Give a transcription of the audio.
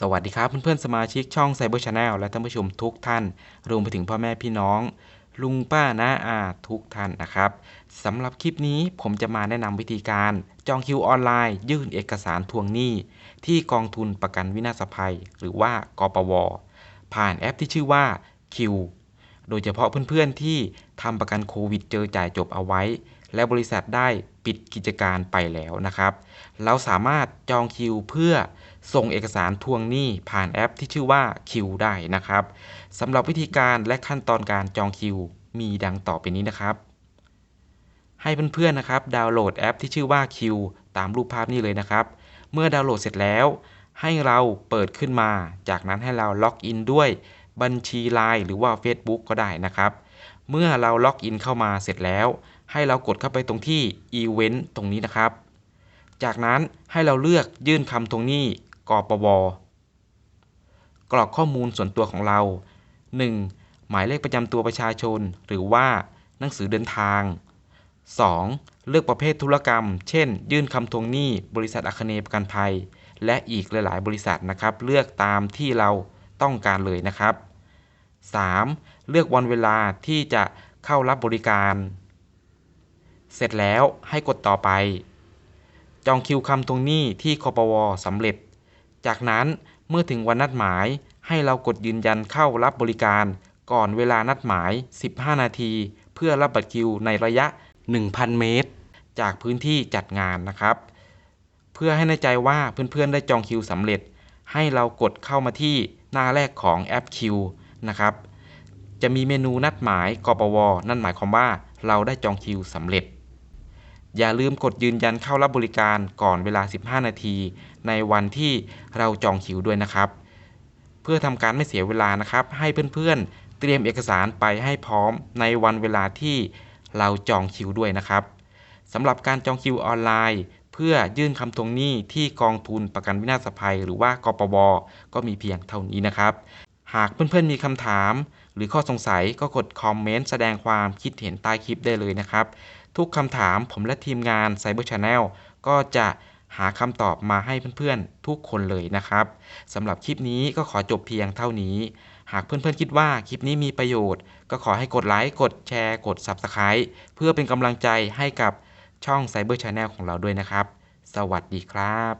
สวัสดีครับเพื่อนๆสมาชิกช่อง Cyber Channel และท่านผู้ชมทุกท่าน รวมไปถึงพ่อแม่พี่น้อง ลุงป้าน้าอาทุกท่านนะครับสำหรับคลิปนี้ผมจะมาแนะนำวิธีการ จองคิวออนไลน์ ยื่นเอกสารทวงหนี้ ที่กองทุนประกันวินาศภัย หรือว่ากปว ผ่านแอปที่ชื่อว่าคิวโดยเฉพาะเพื่อนๆที่ทำประกันโควิดเจอจ่ายจบเอาไว้ และบริษัทได้ปิดกิจการไปแล้วนะครับ เราสามารถจองคิวเพื่อส่งเอกสารทวงหนี้ผ่านแอปที่ชื่อว่าคิวได้นะครับสำหรับวิธีการและขั้นตอนการจองคิวมีดังต่อไปนี้นะครับ ให้เพื่อนๆนะครับ ดาวน์โหลดแอปที่ชื่อว่าคิวตามรูปภาพนี้เลยนะครับ เมื่อดาวน์โหลดเสร็จแล้ว ให้เราเปิดขึ้นมา จากนั้นให้เราล็อกอินด้วยบัญชี Line หรือว่า Facebook ก็ได้นะครับ เมื่อเราล็อกอินเข้ามาเสร็จแล้ว ให้เรากดเข้าไปตรงที่ Event ตรงนี้นะครับ จากนั้นให้เราเลือกยื่นคำทวงหนี้กปวกรอกข้อมูลส่วนตัวของเรา 1. หมายเลขประจำตัวประชาชน หรือว่าหนังสือเดินทาง 2. เลือกประเภทธุรกรรม เช่น ยื่นคำทวงหนี้ บริษัทอาคเนย์ประกันภัย และอีกหลาย ๆ บริษัทนะครับ เลือกตามที่เราต้องการเลยนะครับ 3. เลือกวันเวลาที่จะเข้ารับบริการ เสร็จแล้วให้กดต่อไป จองคิวคำทวงหนี้ที่คปวสำเร็จ จากนั้นเมื่อถึงวันนัดหมายให้เรากดยืนยันเข้ารับบริการก่อนเวลานัดหมาย 15 นาที เพื่อรับบัตรคิวในระยะ 1,000 เมตร จากพื้นที่จัดงานนะครับ เพื่อให้แน่ใจว่าเพื่อนๆได้จองคิวสำเร็จ ให้เรากดเข้ามาที่หน้าแรกของแอปคิว นะครับ จะมีเมนูนัดหมายกปว นั่นหมายความว่าเราได้จองคิวสำเร็จ อย่าลืมกดยืนยันเข้ารับบริการก่อนเวลา 15 นาที ในวันที่เราจองคิวด้วยนะครับ เพื่อทำการไม่เสียเวลานะครับ ให้เพื่อนๆ เตรียมเอกสารไปให้พร้อมในวันเวลาที่เราจองคิวด้วยนะครับสำหรับการจองคิวออนไลน์ เพื่อยื่นคำทวงหนี้ที่กองทุนประกันวินาศภัย หรือว่ากปวก็มีเพียงเท่านี้นะครับ หากเพื่อนๆมีคำถาม หรือข้อสงสัยก็กดคอมเมนต์แสดงความคิดเห็นใต้คลิปได้เลยนะครับ ทุกคำถามผมและทีมงาน Cyber Channel ก็จะหาคำตอบมาให้เพื่อนๆ ทุกคนเลยนะครับสำหรับคลิปนี้ก็ขอจบเพียงเท่านี้ หากเพื่อนๆ คิดว่าคลิปนี้มีประโยชน์ ก็ขอให้กดไลค์ กดแชร์ กด Subscribe เพื่อเป็นกำลังใจให้กับช่อง Cyber Channel ของเราด้วยนะครับ สวัสดีครับ